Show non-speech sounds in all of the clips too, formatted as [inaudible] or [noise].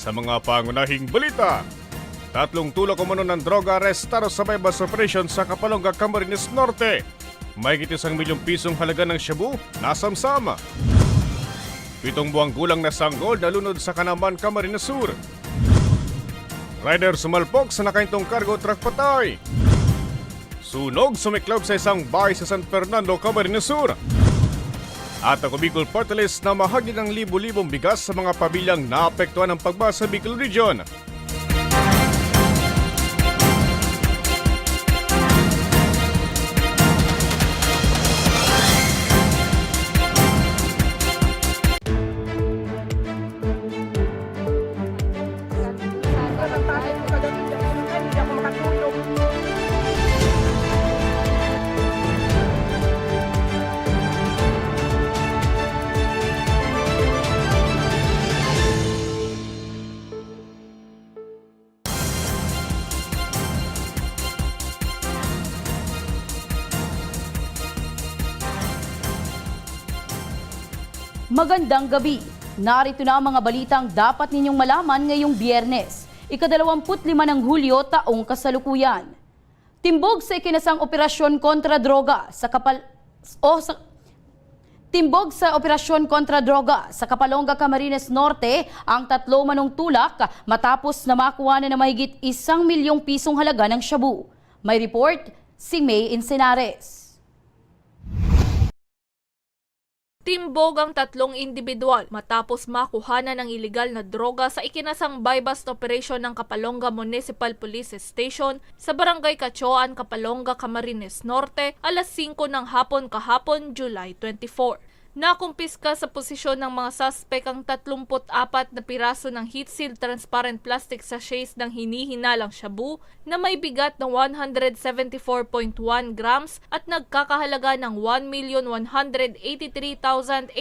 Sa mga pangunahing balita, tatlong tulak umano ng droga arestado sa bypass operation sa Kapalonga, Camarines Norte. May isang milyong pisong halaga ng shabu, nasamsama. Pitong buwang gulang na sanggol nalunod sa Kanaman, Camarines Sur. Rider sumalpok sa nakaintong cargo truck patay. Sunog sumiklab sa isang bahay sa San Fernando, Camarines Sur. At ako Bicol Party List na mahagi ng libo-libong bigas sa mga pabilyang naapektuhan ng pagba sa Bicol Region. Magandang gabi. Narito na ang mga balitang dapat ninyong malaman ngayong biyernes, ikadalawamput lima ng Hulyo taong kasalukuyan. Timbog sa ikinasang operasyon kontra droga sa kapal... o sa... Timbog sa operasyon kontra droga sa Kapalonga, Camarines Norte ang tatlo manong tulak matapos na makuha na na mahigit isang milyong pisong halaga ng shabu. May report si May Insinares. Timbog ang tatlong individual matapos makuhanan ng iligal na droga sa ikinasang buy-bust operation ng Kapalonga Municipal Police Station sa Barangay Cachoan, Kapalonga, Camarines Norte alas 5 ng hapon kahapon, July 24. Nakumpiska sa posisyon ng mga suspect ang 34 na piraso ng heat-sealed transparent plastic sachets ng hinihinalang shabu na may bigat na 174.1 grams at nagkakahalaga ng 1,183,880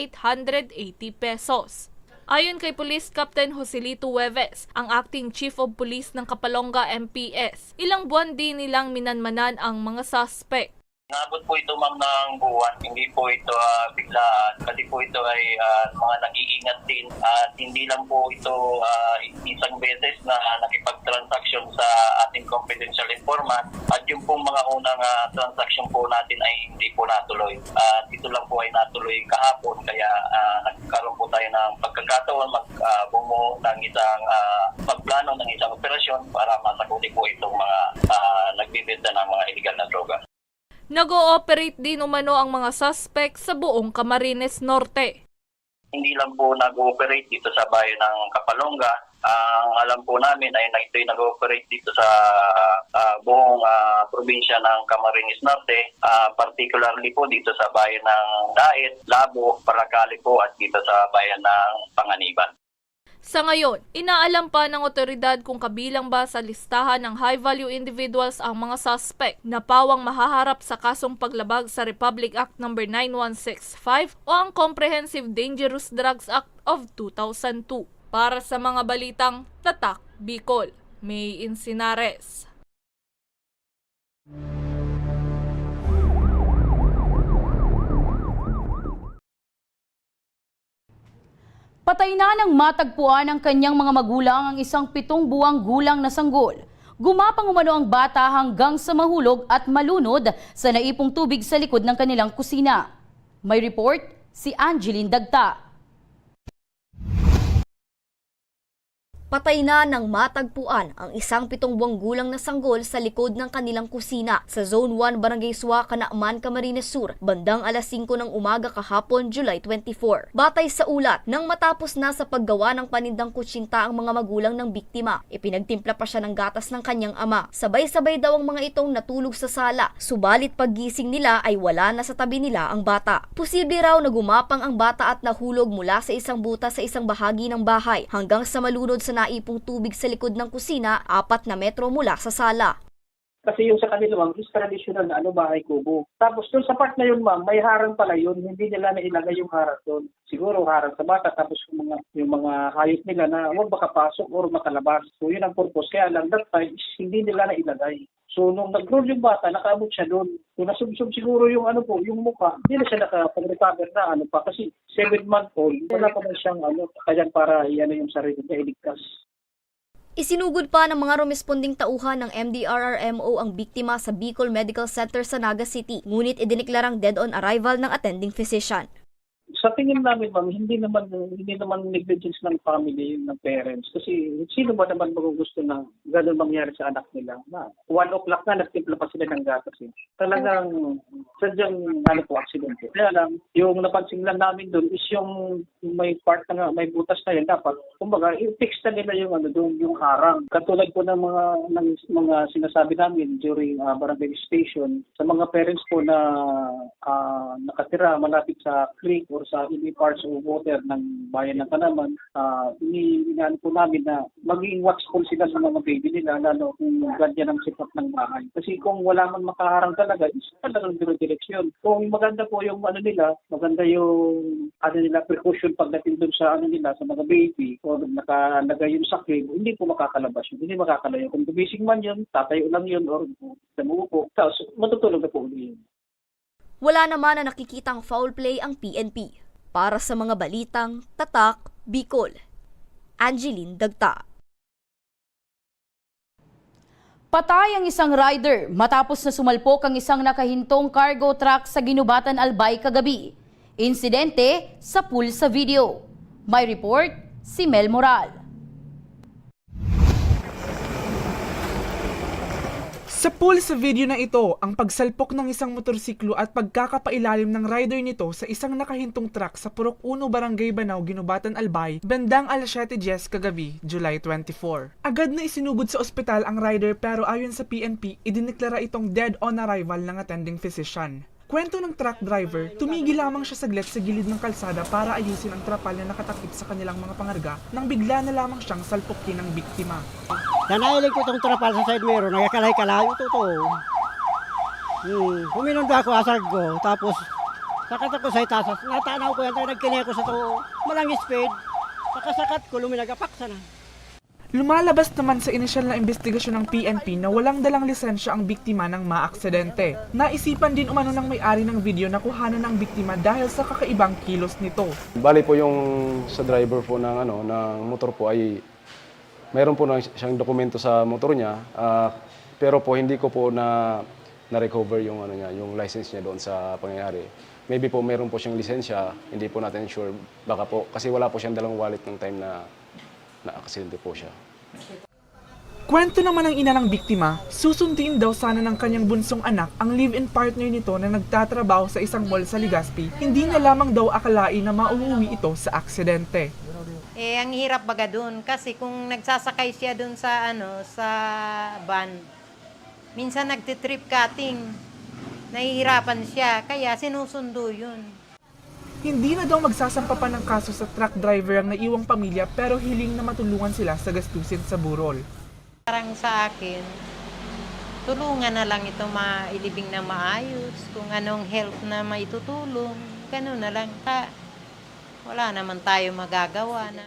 pesos. Ayon kay Police Captain Joselito Hueves, ang acting chief of police ng Kapalonga MPS, ilang buwan din nilang minanmanan ang mga suspect. Nabot po ito ma'am ng buwan, hindi po ito ah, biglaan kasi po ito ay ah, mga nag-iingat din. At hindi lang po ito ah, isang beses na nakipag-transaction sa ating confidential informant. At yung pong mga unang ah, transaction po natin ay hindi po natuloy. At ito lang po ay natuloy kahapon. Kaya ah, nagkaroon po tayo ng pagkakataon mag ah, bumuo ng isang ah, magplano ng isang operasyon para masagutin po itong mga ah, nagbibenta ng mga illegal na droga. Nag-ooperate din umano ang mga suspect sa buong Camarines Norte. hindi lang po nag-ooperate dito sa bayan ng Kapalonga. Ang alam po namin ay ito'y nag-ooperate dito sa ah, buong ah, probinsya ng Camarines Norte, ah, particularly po dito sa bayan ng Daet, Labo, Paracali po at dito sa bayan ng Panganiban. Sa ngayon, inaalam pa ng otoridad kung kabilang ba sa listahan ng high-value individuals ang mga suspect na pawang mahaharap sa kasong paglabag sa Republic Act No. 9165 o ang Comprehensive Dangerous Drugs Act of 2002. Para sa mga balitang Tatak Bicol, May Insinares. Patay na ng matagpuan ng kanyang mga magulang ang isang pitong buwang gulang na sanggol. Gumapang umano ang bata hanggang sa mahulog at malunod sa naipong tubig sa likod ng kanilang kusina. May report si Angeline Dagta. Patay na ng matagpuan ang isang pitong buwang gulang na sanggol sa likod ng kanilang kusina sa Zone 1 Barangay Suwa, Kanaaman, Camarines Sur, bandang alas 5 ng umaga kahapon, July 24. Batay sa ulat, nang matapos na sa paggawa ng panindang kutsinta ang mga magulang ng biktima, ipinagtimpla pa siya ng gatas ng kanyang ama. Sabay-sabay daw ang mga itong natulog sa sala, subalit paggising nila ay wala na sa tabi nila ang bata. Posible raw na gumapang ang bata at nahulog mula sa isang buta sa isang bahagi ng bahay hanggang sa malunod sa naipong tubig sa likod ng kusina, apat na metro mula sa sala. Kasi yung sa kanila, ma'am, is traditional na ano, bahay kubo. Tapos doon sa part na yun, ma'am, may harang pala yun. Hindi nila na ilagay yung harang doon. Siguro harang sa bata, tapos yung mga, yung mga hayop nila na huwag makapasok or makalabas. So yun ang purpose. Kaya lang, that time, is hindi nila na ilagay. So nung nag-roll yung bata, nakaabot siya doon. So nasubsob siguro yung ano po, yung mukha. Hindi na siya nakapag-recover na ano pa. Kasi seven month old, wala pa man siyang ano, kaya para iyan yung sarili niya, iligtas. Isinugod pa ng mga rumesponding tauhan ng MDRRMO ang biktima sa Bicol Medical Center sa Naga City, ngunit idineklarang dead on arrival ng attending physician. Sa tingin namin, ma'am, hindi naman hindi naman negligence ng family, ng parents. Kasi sino ba naman magugusto na gano'n mangyari sa anak nila? Na, one o'clock na, nagtimpla pa sila ng gatas. Eh. Talagang sadyang ano po, accident. po. Kaya lang, yung napansin lang namin doon is yung may part na may butas na yan. Dapat, kumbaga, i-fix na nila yung ano doon, yung harang. Katulad po ng mga ng mga sinasabi namin during uh, barangay station sa mga parents po na ah, nakatira malapit sa creek or sa any parts of water ng bayan ng Kanaman, uh, inaano po namin na maging watchful sila sa mga baby nila, lalo kung ganyan ang sipat ng bahay. Kasi kung wala man makaharang talaga, is talagang zero direksyon. Kung maganda po yung ano nila, maganda yung ano nila, precaution pagdating dun sa ano nila, sa mga baby, o nakalagay yung sakit, hindi po makakalabas yun, hindi makakalayo. Kung gumising man yun, tatayo lang yun, or namuupo, tapos matutulog na po ulit yun. Wala naman na nakikitang foul play ang PNP. Para sa mga balitang Tatak, Bicol. Angeline Dagta. Patay ang isang rider matapos na sumalpok ang isang nakahintong cargo truck sa Ginubatan Albay kagabi. Insidente sa pool sa video. May report si Mel Moral. Sa pool sa video na ito, ang pagsalpok ng isang motorsiklo at pagkakapailalim ng rider nito sa isang nakahintong truck sa Purok 1 Barangay Banao, Ginubatan, Albay, bandang alas 7.10 kagabi, July 24. Agad na isinugod sa ospital ang rider pero ayon sa PNP, idineklara itong dead on arrival ng attending physician. Kwento ng truck driver, tumigil lamang siya saglit sa gilid ng kalsada para ayusin ang trapal na nakatakip sa kanilang mga pangarga nang bigla na lamang siyang salpokin ng biktima. Nanailig ko itong trapal sa side mirror, nagkakalay-kalayo to to. Hmm, huminundo ako asag ko, tapos sakat ako sa itasas, natanaw ko yan, tayo nagkini ako sa to, malang speed, sakasakat ko, luminagapak sana. Lumalabas naman sa inisyal na investigasyon ng PNP na walang dalang lisensya ang biktima ng maaksidente. Naisipan din umano ng may-ari ng video na kuhanan ng biktima dahil sa kakaibang kilos nito. Bali po yung sa driver po ng ano ng motor po ay mayroon po na siyang dokumento sa motor niya ah, pero po hindi ko po na na-recover yung ano niya, yung license niya doon sa pangyayari. Maybe po mayroon po siyang lisensya, hindi po natin sure baka po kasi wala po siyang dalang wallet ng time na na aksidente po siya. Kwento naman ng ina ng biktima, susundin daw sana ng kanyang bunsong anak ang live-in partner nito na nagtatrabaho sa isang mall sa Legazpi. Hindi na lamang daw akalain na mauuwi ito sa aksidente. Eh, ang hirap baga dun. Kasi kung nagsasakay siya dun sa, ano, sa van, minsan nagtitrip cutting. Nahihirapan siya, kaya sinusundo yun. Hindi na daw magsasampa pa ng kaso sa truck driver ang naiwang pamilya pero hiling na matulungan sila sa gastusin sa burol. Parang sa akin, tulungan na lang ito mailibing na maayos. Kung anong help na maitutulong, ganun na lang. Ka, wala naman tayo magagawa na.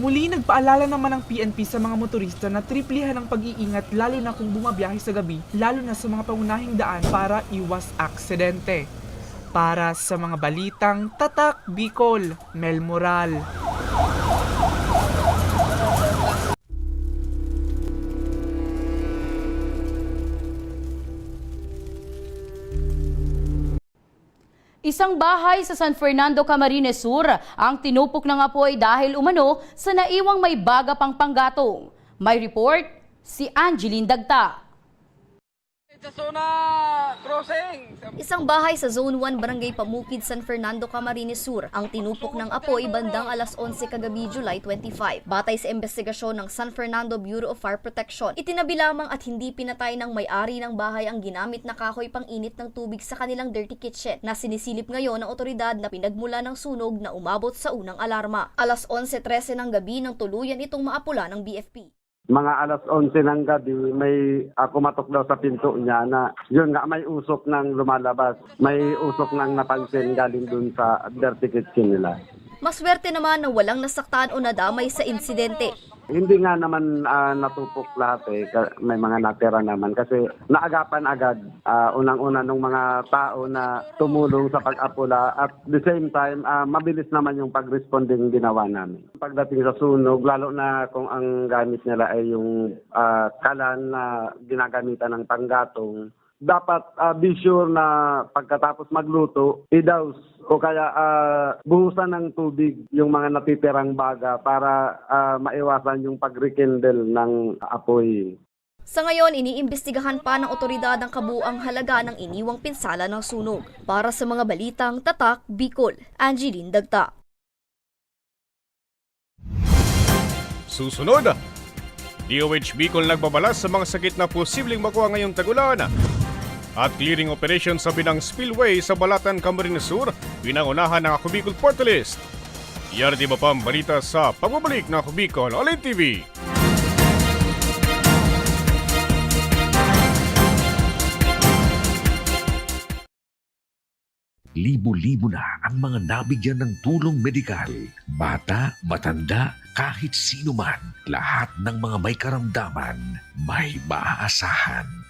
Muli nagpaalala naman ng PNP sa mga motorista na triplihan ang pag-iingat lalo na kung bumabiyahe sa gabi, lalo na sa mga pangunahing daan para iwas aksidente. Para sa mga balitang Tatak Bicol, Mel Moral. Isang bahay sa San Fernando, Camarines Sur ang tinupok ng apoy dahil umano sa naiwang may baga pang panggatong. May report si Angeline Dagta. Isang bahay sa Zone 1 Barangay Pamukid, San Fernando, Camarines Sur ang tinupok ng apoy bandang alas 11 kagabi July 25. Batay sa investigasyon ng San Fernando Bureau of Fire Protection, itinabi lamang at hindi pinatay ng may-ari ng bahay ang ginamit na kahoy pang init ng tubig sa kanilang dirty kitchen na sinisilip ngayon ng otoridad na pinagmula ng sunog na umabot sa unang alarma. Alas 11.13 ng gabi nang tuluyan itong maapula ng BFP. Mga alas 11 ng gabi, may ako matok daw sa pinto niya na yun nga may usok ng lumalabas. May usok ng napansin galing dun sa dirty kitchen nila. Maswerte naman na walang nasaktan o nadamay sa insidente. Hindi nga naman ah, natupok lahat eh. May mga natira naman kasi naagapan agad ah, unang-una ng mga tao na tumulong sa pag-apula at the same time ah, mabilis naman yung pag-responding ginawa namin. Pagdating sa sunog, lalo na kung ang gamit nila ay yung ah, kalan na ginagamitan ng panggatong, dapat ah, be sure na pagkatapos magluto, idaws o kaya ah, buhusan ng tubig yung mga natitirang baga para ah, maiwasan yung pag-rekindle ng apoy. Sa ngayon, iniimbestigahan pa ng otoridad ang kabuang halaga ng iniwang pinsala ng sunog. Para sa mga balitang Tatak, Bicol, Angeline Dagta. Susunod, DOH Bicol nagbabala sa mga sakit na posibleng makuha ngayong tagulan. At clearing operation sa Binang Spillway sa Balatan, Camarines Sur, pinangunahan ng Ako Bicol Portal List. Yan at iba pang balita sa pagbabalik ng Ako Bicol Online TV. Libo-libo na ang mga nabigyan ng tulong medikal. Bata, matanda, kahit sino man, lahat ng mga may karamdaman, may maaasahan.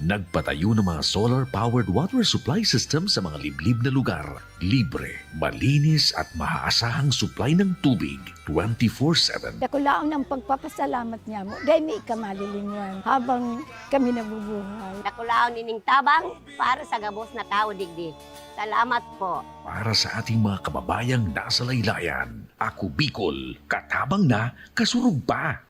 Nagpatayo ng mga solar-powered water supply system sa mga liblib na lugar. Libre, malinis at maaasahang supply ng tubig 24-7. Ako lang ng pagpapasalamat niya mo. Dahil may ikamalilingan habang kami nabubuhay. Nakulaon nining tabang para sa gabos na tao digdi. Salamat po. Para sa ating mga kababayang nasa laylayan, ako Bicol, katabang na, kasurog pa.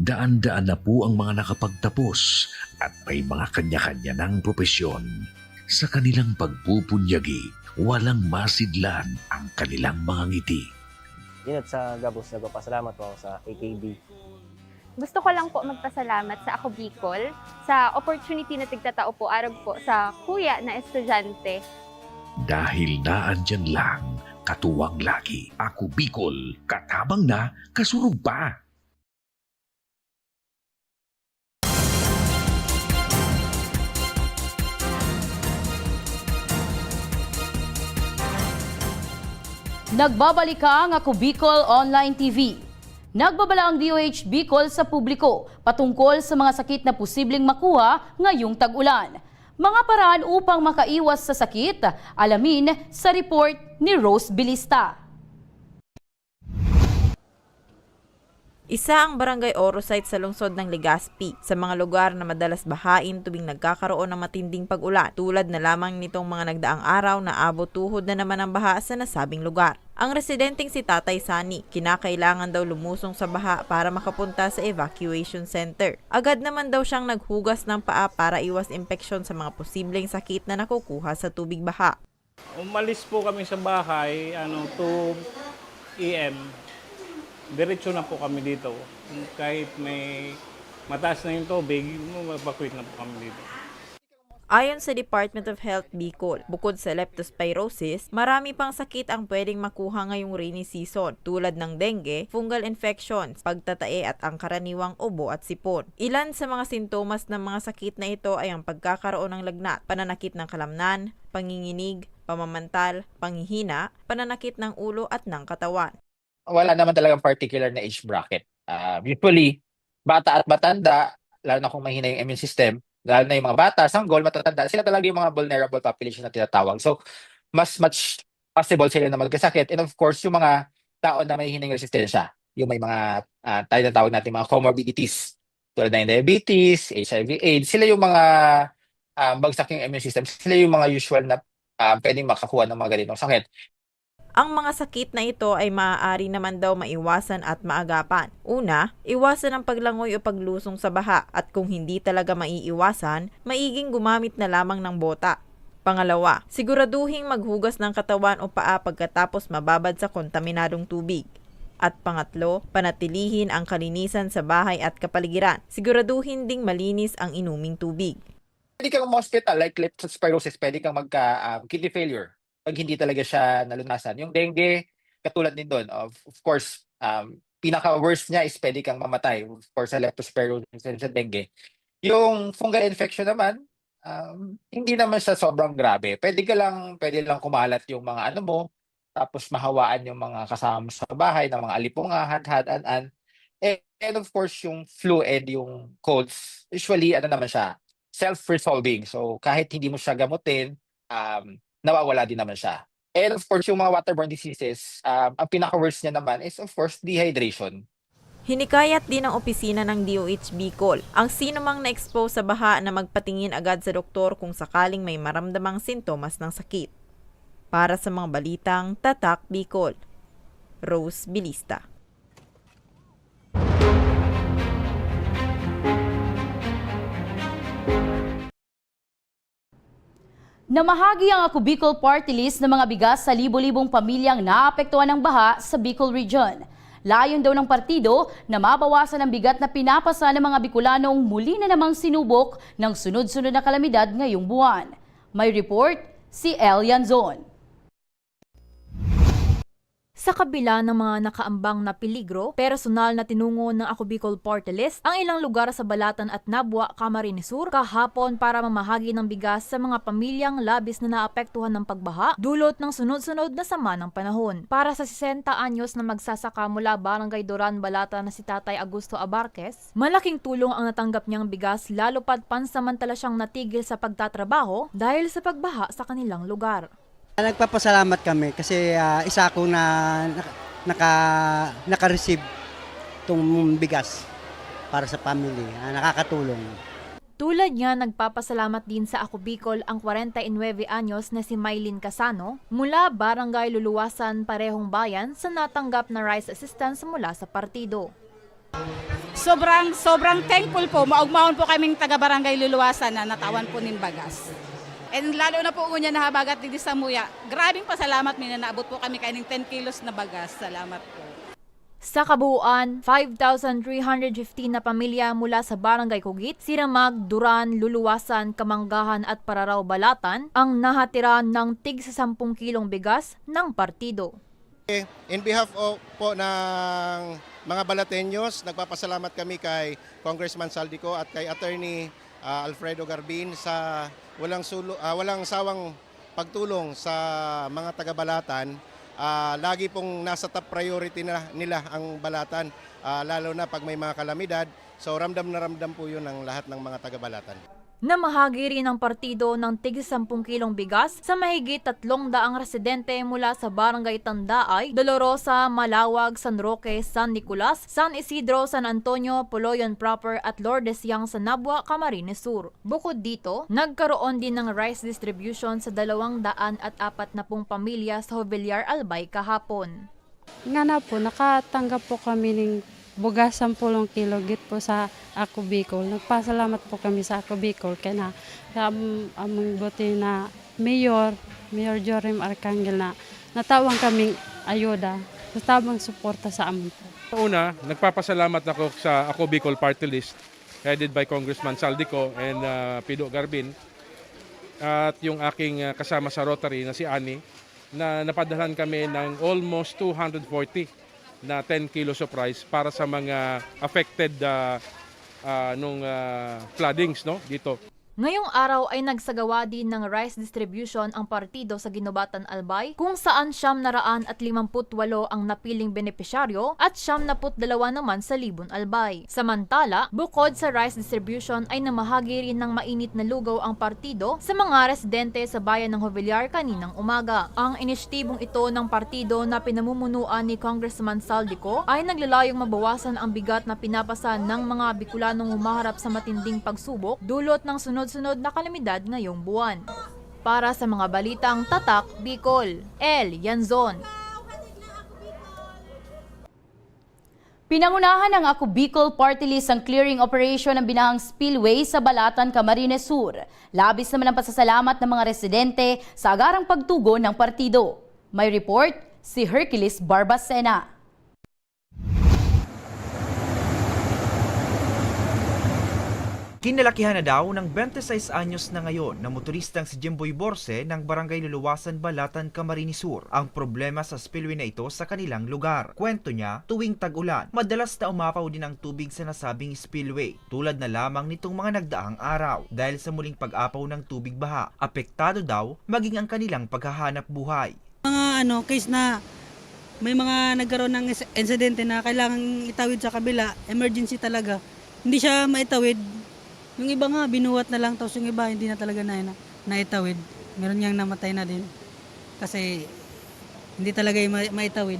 Daan-daan na po ang mga nakapagtapos at may mga kanya-kanya ng propesyon. Sa kanilang pagpupunyagi, walang masidlan ang kanilang mga ngiti. Inat sa Gabos, nagpapasalamat po ako sa AKB. Gusto ko lang po magpasalamat sa Ako Bicol sa opportunity na tigtatao po arag po sa kuya na estudyante. Dahil naandyan lang, katuwang lagi. Ako Bicol, katabang na, kasurog pa. Nagbabalik ang Ako Bicol Online TV. Nagbabala ang DOH Bicol sa publiko patungkol sa mga sakit na posibleng makuha ngayong tag-ulan. Mga paraan upang makaiwas sa sakit, alamin sa report ni Rose Bilista. Isa ang barangay Oro site sa lungsod ng Legazpi sa mga lugar na madalas bahain tuwing nagkakaroon ng matinding pag-ulan tulad na lamang nitong mga nagdaang araw na abot tuhod na naman ang baha sa nasabing lugar. Ang residenteng si Tatay Sani, kinakailangan daw lumusong sa baha para makapunta sa evacuation center. Agad naman daw siyang naghugas ng paa para iwas impeksyon sa mga posibleng sakit na nakukuha sa tubig baha. Umalis po kami sa bahay, ano, 2 AM. Diretso na po kami dito. Kahit may mataas na yung tubig, evacuate na po kami dito. Ayon sa Department of Health Bicol, bukod sa leptospirosis, marami pang sakit ang pwedeng makuha ngayong rainy season tulad ng dengue, fungal infections, pagtatae at ang karaniwang ubo at sipon. Ilan sa mga sintomas ng mga sakit na ito ay ang pagkakaroon ng lagnat, pananakit ng kalamnan, panginginig, pamamantal, panghihina, pananakit ng ulo at ng katawan. Wala naman talagang particular na age bracket. Uh, usually, bata at matanda, lalo na kung mahina yung immune system, lalo na yung mga bata, sanggol, matatanda, sila talaga yung mga vulnerable population na tinatawag. So, mas much possible sila na magkasakit. And of course, yung mga tao na may hinang resistensya, yung may mga, uh, tayo na tawag natin, mga comorbidities, tulad ng diabetes, HIV, AIDS, sila yung mga uh, bagsak yung immune system, sila yung mga usual na uh, pwedeng makakuha ng mga ganitong sakit. Ang mga sakit na ito ay maaari naman daw maiwasan at maagapan. Una, iwasan ang paglangoy o paglusong sa baha at kung hindi talaga maiiwasan, maiging gumamit na lamang ng bota. Pangalawa, siguraduhing maghugas ng katawan o paa pagkatapos mababad sa kontaminadong tubig. At pangatlo, panatilihin ang kalinisan sa bahay at kapaligiran. Siguraduhin ding malinis ang inuming tubig. Pwede kang hospital like leptospirosis, pwede kang magka um, kidney failure pag hindi talaga siya nalunasan. Yung dengue, katulad din doon, of, of course, um, pinaka-worst niya is pwede kang mamatay. Of course, sa leptospirosis and sa dengue. Yung fungal infection naman, um, hindi naman siya sobrang grabe. Pwede ka lang, pwede lang kumalat yung mga ano mo, tapos mahawaan yung mga kasama sa bahay, ng mga alipunga, had-had, an-an. And, and of course, yung flu and yung colds, usually, ano naman siya, self-resolving. So, kahit hindi mo siya gamutin, um, nawawala din naman siya. And of course, yung mga waterborne diseases, um, ang pinaka-worst niya naman is of course dehydration. Hinikayat din ng opisina ng DOH Bicol ang sino mang na-expose sa baha na magpatingin agad sa doktor kung sakaling may maramdamang sintomas ng sakit. Para sa mga balitang Tatak Bicol, Rose Bilista. Namahagi ang Ako Bicol Party List ng mga bigas sa libo-libong pamilyang naapektuhan ng baha sa Bicol Region. Layon daw ng partido na mabawasan ang bigat na pinapasa ng mga Bicolanong muli na namang sinubok ng sunod-sunod na kalamidad ngayong buwan. May report si El Yanzon. Sa kabila ng mga nakaambang na peligro, personal na tinungo ng Ako Bicol Party List ang ilang lugar sa Balatan at Nabwa, Camarines Sur kahapon para mamahagi ng bigas sa mga pamilyang labis na naapektuhan ng pagbaha dulot ng sunod-sunod na sama ng panahon. Para sa 60 anyos na magsasaka mula Barangay Duran, Balatan na si Tatay Augusto Abarques, malaking tulong ang natanggap niyang bigas lalo pat pansamantala siyang natigil sa pagtatrabaho dahil sa pagbaha sa kanilang lugar. Nagpapasalamat kami kasi ah, isa ako na naka, naka naka-receive tong bigas para sa family. Ah, nakakatulong. Tulad niya, nagpapasalamat din sa Ako Bicol ang 49 anyos na si Maylin Casano mula Barangay Luluwasan, Parehong Bayan sa natanggap na rice assistance mula sa partido. Sobrang sobrang thankful po. Maugmaon po kaming taga Barangay Luluwasan na natawan po nin bagas. And lalo na po unya na habagat di sa muya. Grabing pasalamat mi na naabot po kami kaining 10 kilos na bagas. Salamat po. Sa kabuuan, 5,315 na pamilya mula sa Barangay Kugit, Siramag, Duran, Luluwasan, Kamanggahan at Pararaw Balatan ang nahatira ng tig sa 10 kilong bigas ng partido. In behalf of, po ng mga Balateños, nagpapasalamat kami kay Congressman Saldico at kay Attorney ah, Alfredo Garbin sa walang sulo, ah, walang sawang pagtulong sa mga taga-Balatan. Ah, lagi pong nasa top priority na nila ang Balatan, ah, lalo na pag may mga kalamidad. So ramdam na ramdam po yun ng lahat ng mga taga-Balatan. Namahagi rin ang partido ng tig 10 kilong bigas sa mahigit 300 residente mula sa Barangay Tandaay, Dolorosa, Malawag, San Roque, San Nicolas, San Isidro, San Antonio, Poloyon Proper at Lourdes Yang sa Nabwa, Camarines Sur. Bukod dito, nagkaroon din ng rice distribution sa 240 pamilya sa Jovellar Albay kahapon. Nga na po, nakatanggap po kami ng bugas 10 kilo git po sa Ako Bicol. Nagpasalamat po kami sa Ako Bicol kaya na sa am- among buti na Mayor, Mayor Jorim Arcangel na natawang kaming ayuda, natabang suporta sa amin. Una, nagpapasalamat ako sa Ako Bicol Party List headed by Congressman Saldico and uh, Pido Garbin at yung aking ah, kasama sa Rotary na si Ani na napadalhan kami ng almost 240 na 10 kilos of rice para sa mga affected ah, ah, nung ah, floodings no dito. Ngayong araw ay nagsagawa din ng rice distribution ang partido sa Ginobatan Albay kung saan siyam na raan at 58 ang napiling benepisyaryo at siyam na dalawa naman sa Libon Albay. Samantala, bukod sa rice distribution ay namahagi rin ng mainit na lugaw ang partido sa mga residente sa bayan ng Jovellar kaninang umaga. Ang inisyatibong ito ng partido na pinamumunuan ni Congressman Saldico ay naglalayong mabawasan ang bigat na pinapasa ng mga Bicolanong humaharap sa matinding pagsubok dulot ng sunod-sunod na kalamidad ngayong buwan. Para sa mga balitang Tatak Bicol, El Yanzon. Pinangunahan ng Ako Bicol Party List ang clearing operation ng binahang spillway sa Balatan, Camarines Sur. Labis naman ang pasasalamat ng mga residente sa agarang pagtugon ng partido. May report si Hercules Barbacena. Kinalakihan na daw ng 26 anyos na ngayon na motoristang si Jimboy Borse ng Barangay Luluwasan, Balatan, Camarines Sur ang problema sa spillway na ito sa kanilang lugar. Kwento niya, tuwing tag-ulan, madalas na umapaw din ang tubig sa nasabing spillway tulad na lamang nitong mga nagdaang araw dahil sa muling pag-apaw ng tubig baha. Apektado daw maging ang kanilang paghahanap buhay. mga ano, case na may mga nagkaroon ng insidente na kailangan itawid sa kabila, emergency talaga. Hindi siya maitawid. Yung iba nga, binuwat na lang, tapos yung iba hindi na talaga na, na naitawid. Meron niyang namatay na din. Kasi hindi talaga yung ma- maitawid.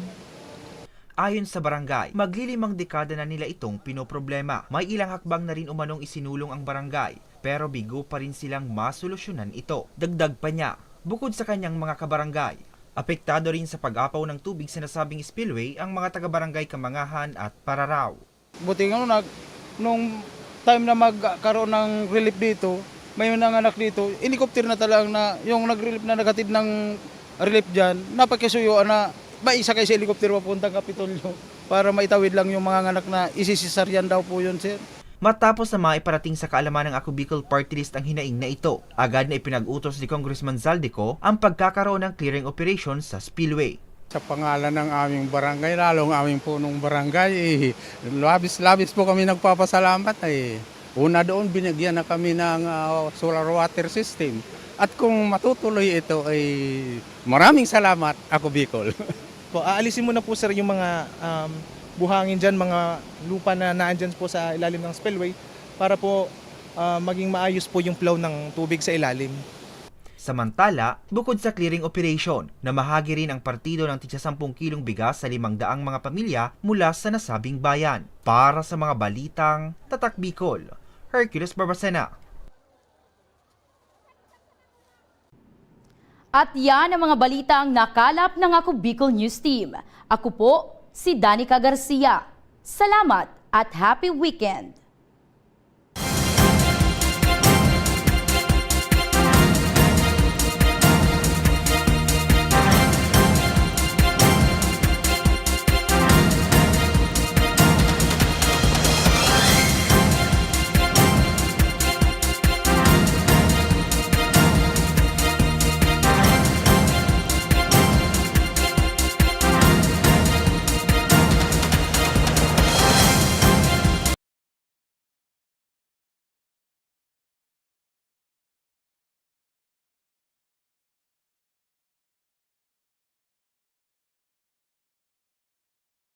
Ayon sa barangay, maglilimang dekada na nila itong pinoproblema. May ilang hakbang na rin umanong isinulong ang barangay, pero bigo pa rin silang masolusyonan ito. Dagdag pa niya, bukod sa kanyang mga kabarangay, apektado rin sa pag-apaw ng tubig sa nasabing spillway ang mga taga-barangay Kamangahan at Pararaw. Buti nga nag, nung time na magkaroon ng relief dito, may nanganak dito, helicopter na talagang na, yung nag-relief na nagatid ng relief dyan, napakisuyo na maisa kayo sa helicopter papuntang Kapitolyo para maitawid lang yung mga anak na isisisaryan daw po yun, sir. Matapos na maiparating sa kaalaman ng Ako Party List ang hinaing na ito, agad na ipinag-utos ni Congressman Zaldico ang pagkakaroon ng clearing operation sa spillway. Sa pangalan ng aming barangay, lalong aming punong barangay, eh, labis-labis po kami nagpapasalamat. Eh. Una doon, binigyan na kami ng ah, solar water system. At kung matutuloy ito, ay maraming salamat, ako Bicol. [laughs] po, aalisin mo na po sir yung mga um, buhangin dyan, mga lupa na naandyan po sa ilalim ng spillway para po uh, maging maayos po yung flow ng tubig sa ilalim. Samantala, bukod sa clearing operation, namahagi rin ang partido ng tigsa 10 kilong bigas sa 500 mga pamilya mula sa nasabing bayan. Para sa mga balitang Tatak Bicol, Hercules Barbacena. At yan ang mga balita ang nakalap ng Ako Bicol News Team. Ako po, si Danica Garcia. Salamat at happy weekend!